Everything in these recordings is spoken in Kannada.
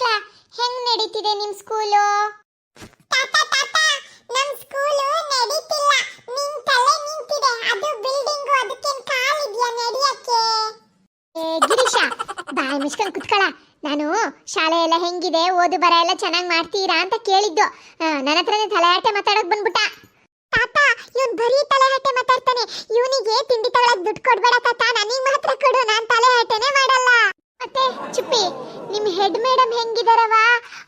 ಮಕ್ಳ ಹೆಂಗ್ ನಡೀತಿದೆ ನಿಮ್ ಸ್ಕೂಲು? ತಾತ ತಾತ, ನಮ್ ಸ್ಕೂಲು ನಡೀತಿಲ್ಲ. ತಲೆ ನಿಂತಿದೆ. ಅದು ಬಿಲ್ಡಿಂಗ್, ಅದಕ್ಕೇನ್ ಕಾಲಿದ್ಯಾ ನಡೆಯಕ್ಕೆ ಏ ಕುತ್ಕೊಳ. ನಾನು ಶಾಲೆ ಎಲ್ಲ ಹೆಂಗಿದೆ, ಓದು ಬರ ಎಲ್ಲ ಚೆನ್ನಾಗಿ ಮಾಡ್ತೀರಾ ಅಂತ ಕೇಳಿದ್ದು. ನನ್ನ ಹತ್ರನೇ ತಲೆಹಾಟೆ ಮಾತಾಡಕ್ ಬಂದ್ಬಿಟ್ಟ. ತಾತ, ಇವನ್ ಬರೀ ತಲೆಹಾಟೆ ಮಾತಾಡ್ತಾನೆ. ಇವನಿಗೆ ತಿಂಡಿ ತಗೊಳಕ್ ದುಡ್ಡು ಕೊಡ್ಬೇಡ ತಾತ. ನನಗ್ ಮಾತ್ರ ಕೊಡು ನಾನ್ ತಲೆಹರಟೆನೆ ಮಾಡಲ್ಲ ಮತ್ತೆ ಚುಪ್ಪಿ ನಿಮ್ ಹೆಡ್ ಮೇಡಮ್ ಹೆಂಗಿದಾರವ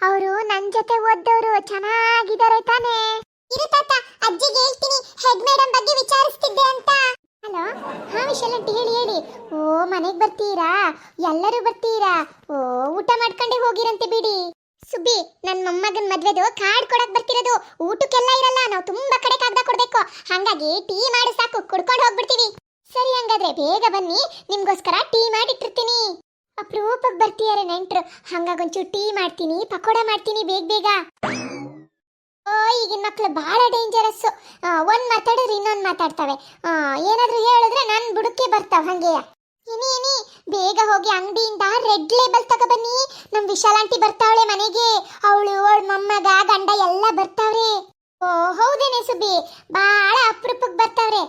ಅವರು ನನ್ ಜೊತೆ ಓದ್ದವರು ಚೆನ್ನಾಗಿದ್ದಾರೆ ತಾನೇ. ಇರು ತಾತ, ಅಜ್ಜಿಗೆ ಹೇಳ್ತೀನಿ, ಹೆಡ್ ಮೇಡಮ್ ಬಗ್ಗೆ ವಿಚಾರಿಸ್ತಿದ್ದೆ ಅಂತ. ಹಲೋ? ಹಾ ವಿಶಾಲಂಟಿ ಹೇಳಿ ಹೇಳಿ. ಓ, ಮನೆಗೆ ಬರ್ತೀರಾ? ಎಲ್ಲರೂ ಬರ್ತೀರಾ? ಓ, ಊಟ ಮಾಡ್ಕೊಂಡೆ ಹೋಗಿರಂತೆ ಬಿಡಿ. ಸುಬ್ಬಿ, ನನ್ ಮೊಮ್ಮಗನ್ ಮದ್ವೆದು ಕಾರ್ಡ್ ಕೊಡಕ್ ಬರ್ತಿರೋದು. ಊಟಕ್ಕೆಲ್ಲ ಇರಲ್ಲ, ನಾವು ತುಂಬಾ ಕಡೆ ಕಾಗ್ದ ಕೊಡ್ಬೇಕು. ಹಂಗಾಗಿ ಟೀ ಮಾಡಿ ಸಾಕು, ಕುಡ್ಕೊಂಡು ಹೋಗ್ಬಿಡ್ತೀವಿ. ಸರಿ ಹಂಗಾದ್ರೆ ಬೇಗ ಬನ್ನಿ, ನಿಮ್ಗೋಸ್ಕರ ಟೀ ಮಾಡಿಟ್ಟಿರ್ತೀನಿ. ಅಪರೂಪಕ್ಕೆ ಬರ್ತೀಯಾರೆ ನೆಂಟ್ರು. ಹಂಗಾಗಿ ಒಂಚೂರು ಟೀ ಮಾಡ್ತೀನಿ, ಪಕೋಡ ಮಾಡ್ತೀನಿ ಬೇಗ ಬೇಗ. ಓ, ಈಗಿನ ಮಕ್ಕಳು ಬಹಳ ಡೇಂಜರಸ್ ಒಂದ್ ಮಾತಾಡಿದ್ರೆ ಇನ್ನೊಂದು ಮಾತಾಡ್ತವೆ. ಏನಾದರೂ ಹೇಳಿದ್ರೆ ನನ್ನ ಬುಡಕ್ಕೆ ಬರ್ತಾವ ಹಂಗೆಯ? ಇನಿ ಇನಿ, ಬೇಗ ಹೋಗಿ ಅಂಗಡಿಯಿಂದ ರೆಡ್ ಲೇಬಲ್ ತಗೊಬನ್ನಿ. ನಮ್ ವಿಶಾಲಾಂಟಿ ಬರ್ತಾವಳೆ ಮನೆಗೆ. ಅವಳು, ಅವಳ ಮೊಮ್ಮಗ, ಗಂಡ ಎಲ್ಲ ಬರ್ತಾವ್ರೆ. ಓ, ಹೌದೇನೆ ಸುಬ್ಬಿ? ಭಾಳ ಅಪರೂಪಕ್ಕೆ ಬರ್ತಾವ್ರೆ.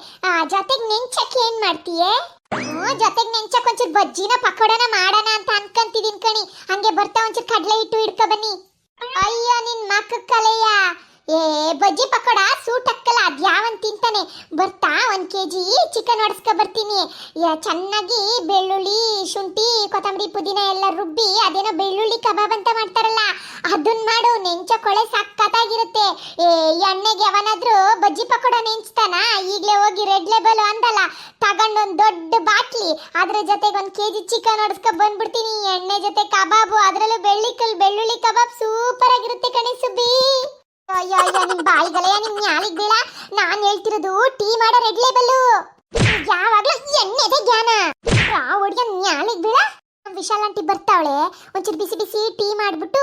ಜೊತೆಗೆ ನೆಂಚಕ್ಕೆ ಏನ್ ಮಾಡ್ತೀಯೇ? ಜೊತೆಗ್ ನೆಂಚಕ್ ಒಂಚೂರು ಬಜ್ಜಿನ ಪಕೋಡನ ಮಾಡೋಣ ಅಂತ ಅನ್ಕಂತಿದೀನಿ ಕಣಿ. ಹಂಗೆ ಬರ್ತಾ ಒಂಚೂರು ಕಡಲೆ ಹಿಟ್ಟು ಹಿಡ್ಕೊ ಬನ್ನಿ. ಅಯ್ಯೋ ಏ, ಬಜ್ಜಿ ಪಕೋಡ ಸೂಟ್ ಹಾಕಲ್ಲ ಅದ್ ಯಾವನ್ ತಿಂತಾನೆ. ಬರ್ತಾ ಒಂದ್ ಕೆಜಿ ಚಿಕನ್ ಹೊಡೆಸ್ಕೊ ಬರ್ತೀನಿ. ಚೆನ್ನಾಗಿ ಬೆಳ್ಳುಳ್ಳಿ, ಶುಂಠಿ, ಕೊತ್ತಂಬರಿ ಪುದೀನ ಎಲ್ಲ ರುಬ್ಬಿ ಅದೇನೋ ಬೆಳ್ಳುಳ್ಳಿ ಕಬಾಬ್ ಅಂತ ಮಾಡ್ತಾರಲ್ಲ, ಅದನ್ ಮಾಡು. ನೆಂಚ ಕೊಳೆ ಸಕ್ಕತ್ತಾಗಿರುತ್ತೆ ಏ, ಎಣ್ಣೆಗೆ ಯಾವನಾದ್ರೂ ಬಜ್ಜಿ ಪಕೋಡ ನೆಂಚ್ತಾನ? ಈಗಲೇ ಹೋಗಿ ರೆಡ್ ಲೇಬಲ್ ಅಂದಲ್ಲ, ತಗೊಂಡೊಂದ್ ದೊಡ್ಡ ಬಾಟ್ಲಿ. ಅದ್ರ ಜೊತೆಗೆ ಒಂದ್ ಕೆಜಿ ಚಿಕನ್ ಹೊಡ್ಸ್ಕೊ ಬಂದ್ಬಿಡ್ತೀನಿ. ಎಣ್ಣೆ ಜೊತೆ ಕಬಾಬು, ಅದ್ರಲ್ಲೂ ಬೆಳ್ಳಿಕಲ್ ಬೆಳ್ಳುಳ್ಳಿ ಕಬಾಬ್ ಸೂಪರ್ ಆಗಿರುತ್ತೆ ಕಣೆ ಸುಬ್ಬಿ. ಅಯ್ಯೋ ಅಯ್ಯೋ, ನಿನ್ ಬಾಯಿಗಲೆಯ ನಿಮ್ಮ ನ್ಯಾಲಿಗ್ ಬೀಳ ನಾನ್ ಹೇಳ್ತಿರೋದು ಟೀ ಮಾಡೋ ರೆಡ್ ಲೇಬಲ್ ಯಾವಾಗ್ಲೂ ಎಣ್ಣೆದೆ ಜ್ಞಾನ. ಆ ಹುಡ್ಗ ನ್ಯಾಲಿಗ್ ಬೀಳ ವಿಶಾಲ್ ಆಂಟಿ ಬರ್ತಾವಳೆ. ಒಂಚೂರು ಬಿಸಿ ಬಿಸಿ ಟೀ ಮಾಡ್ಬಿಟ್ಟು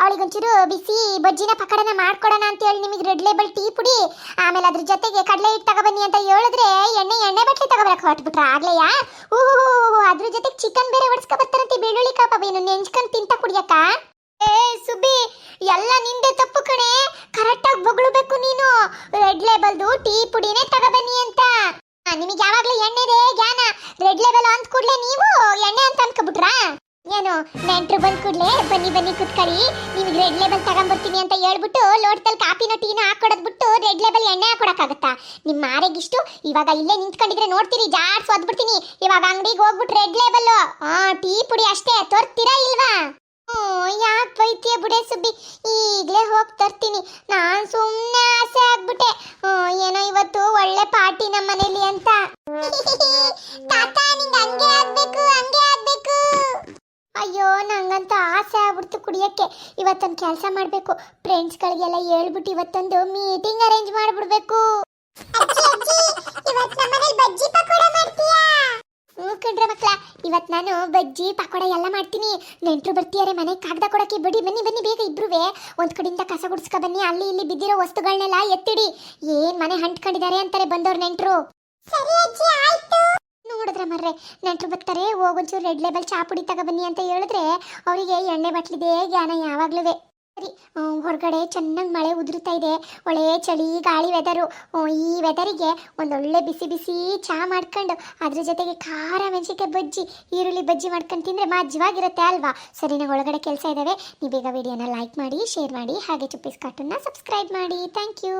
ಅವಳಿಗೆ ಒಂಚೂರು ಬಿಸಿ ಬಜ್ಜಿನ ಪಕಡನ ಮಾಡ್ಕೊಡೋಣ ಅಂತ ಹೇಳಿ ನಿಮಗೆ ರೆಡ್ ಲೇಬಲ್ ಟೀ ಪುಡಿ. ಆಮೇಲೆ ಅದ್ರ ಜೊತೆಗೆ ಕಡಲೆ ಹಿಟ್ಟು ತಗೋಬನ್ನಿ ಅಂತ ಹೇಳಿದ್ರೆ ಎಣ್ಣೆ ಎಣ್ಣೆ ಬಟ್ಲಿ ತಗೋಬರಕ್ ಹೊಟ್ಬಿಟ್ರ ಆಗ್ಲೆಯಾ? ಓಹೋ ಅದ್ರ ಜೊತೆಗೆ ಚಿಕನ್ ಬೇರೆ ಒಡ್ಸ್ಕೊ ಬರ್ತಾರಂತೆ ಬೆಳ್ಳುಳ್ಳಿ ಕಾಪಾ ಏನು ನೆಂಚ್ಕೊಂಡು ತಿಂತ ಕುಡಿಯಕ್ಕ. ಏ, ಸುಬ್ಬಿ, ಎಲ್ಲ ನಿಂದೆ ತಪ್ಪು. ಕಣೆ ಕರೆಕ್ಟಾಗಿ ಬೊಗಳಬೇಕು ನೀನು. ರೆಡ್ ಲೇಬಲ್ದು ಟೀ ಪುಡಿನೇ ತಗಬನ್ನಿ ಅಂತ. ನಿಮಗೆ ಯಾವಾಗಲೂ ಎಣ್ಣೆದೆ ಜ್ಞಾನ. ರೆಡ್ ಲೇಬಲ್ ಅಂತ ಕೂಡಲೇ ನೀವು ಎಣ್ಣೆ ಅಂತ ಅನ್ಕೊಬಿಟ್ರಾ? ಏನು, ನೆಂಟ್ರು ಬಂದ ಕೂಡ್ಲೆ, ಬನ್ನಿ ಬನ್ನಿ ಕುತ್ಕೊಳ್ಳಿ ನಿಮಗೆ ರೆಡ್ ಲೇಬಲ್ ತಗೊಂಬರ್ತೀನಿ ಅಂತ ಹೇಳ್ಬಿಟ್ಟು ಲೋಟದಲ್ಲಿ ಕಾಪಿನೋ ಟೀನೋ ಹಾಕೊಡೋದು ಬಿಟ್ಟು ರೆಡ್ ಲೇಬಲ್ ಎಣ್ಣೆ ಹಾಕೊಡಕ್ಕಾಗತ್ತಾ? ನಿಮ್ಮ ಮಾರೆಗಿಷ್ಟು ಇವಾಗ ಇಲ್ಲೇ ನಿಂತ್ಕೊಂಡಿದ್ರೆ ನೋಡ್ತೀರಿ, ಜಾಡ್ಸ್ ಒದ್ಬಿಡ್ತೀನಿ. ಇವಾಗ ಅಂಗಡಿಗೆ ಹೋಗ್ಬಿಟ್ಟು ರೆಡ್ ಲೇಬಲ್ ಟೀ ಪುಡಿ ಅಷ್ಟೇ, ತೋರ್ತೀರಾ ಇಲ್ವಾ? ಯಾಕೆ ಬೈತಿಯ ಬುಡೆ ಸುಬ್ಬಿ? ಈಗಲೇ ಹೋಗಿ ತರ್ತೀನಿ. ನಾನು ಸುಮ್ಮನೆ ಆಸೆ ಆಗ್ಬಿಟ್ಟೆ. ಏನೋ ಇವತ್ತು ಒಳ್ಳೆ ಪಾರ್ಟಿ ನಮ್ಮ ಮನೇಲಿ ಅಂತ. ತಾತ, ನಿಂಗೆ ಹಂಗೆ ಆಗ್ಬೇಕು ಹಂಗೆ ಆಗ್ಬೇಕು. ಅಯ್ಯೋ, ನಂಗಂತ ಆಸೆ ಆಗ್ಬಿಡ್ತು ಕುಡಿಯಕ್ಕೆ. ಇವತ್ತೊಂದು ಕೆಲಸ ಮಾಡಬೇಕು. ಫ್ರೆಂಡ್ಸ್ಗಳಿಗೆಲ್ಲ ಹೇಳ್ಬಿಟ್ಟು ಇವತ್ತೊಂದು ಮೀಟಿಂಗ್ ಅರೇಂಜ್ ಮಾಡ್ಬಿಡ್ಬೇಕು. ಬಜ್ಜಿ ಪಕೋಡ ಮಾಡ್ತೀಯಾ ಹ್ಞೂ ಕಣ್ರೆ ಮಕ್ಕಳ ಇವತ್ತು ನಾನು ಬಜ್ಜಿ, ಪಕೋಡ ಎಲ್ಲ ಮಾಡ್ತೀನಿ. ನೆಂಟ್ರು ಬರ್ತಿಯಾರೆ ಮನೆ ಕಾಗ್ದಾ ಕೊಡಕ್ಕೆ ಬಿಡಿ, ಬನ್ನಿ ಬನ್ನಿ ಬೇಗ ಇಬ್ರುವೆ. ಒಂದ್ ಕಡೆಯಿಂದ ಕಸ ಗುಡ್ಸ್ಕೊ ಬನ್ನಿ, ಅಲ್ಲಿ ಇಲ್ಲಿ ಬಿದ್ದಿರೋ ವಸ್ತುಗಳನ್ನೆಲ್ಲ ಎತ್ತಿಡಿ. ಏನ್ ಮನೆ ಹಂಟ್ಕೊಂಡಿದ್ದಾರೆ ಅಂತಾರೆ ಬಂದವ್ರ ನೆಂಟ್ರು. ನೋಡಿದ್ರೆ ಮರ್ರೆ, ನೆಂಟ್ರು ಬರ್ತಾರೆ ಹೋಗೊಂಚೂರು ರೆಡ್ ಲೇಬಲ್ ಚಾ ಪುಡಿ ತಗೊಬನ್ನಿ ಅಂತ ಹೇಳಿದ್ರೆ ಅವರಿಗೆ ಎಣ್ಣೆ ಬಟ್ಲಿದೆ, ಜ್ಞಾನ ಯಾವಾಗ್ಲೂ ಸರಿ ಹೊರಗಡೆ ಚೆನ್ನಾಗಿ ಮಳೆ ಉದುರುತ್ತಾ ಇದೆ. ಒಳ್ಳೆ ಚಳಿ, ಗಾಳಿ ವೆದರು ಈ ವೆದರಿಗೆ ಒಂದೊಳ್ಳೆ ಬಿಸಿ ಬಿಸಿ ಚಹಾ ಮಾಡ್ಕೊಂಡು, ಅದ್ರ ಜೊತೆಗೆ ಖಾರ ಮೆಣಸಿಕೆ ಬಜ್ಜಿ, ಈರುಳ್ಳಿ ಬಜ್ಜಿ ಮಾಡ್ಕೊಂಡು ತಿಂದರೆ ಮಾಜ್ಯವಾಗಿರುತ್ತೆ ಅಲ್ವಾ? ಸರಿ ನಂಗೆ ಒಳಗಡೆ ಕೆಲಸ ಇದ್ದಾವೆ ನೀವು ಬೇಗ ವಿಡಿಯೋನ ಲೈಕ್ ಮಾಡಿ ಶೇರ್ ಮಾಡಿ, ಹಾಗೆ ಚುಪ್ಪಿಸ್ ಕಾರ್ಟೂನ್ನ ಸಬ್ಸ್ಕ್ರೈಬ್ ಮಾಡಿ. Thank you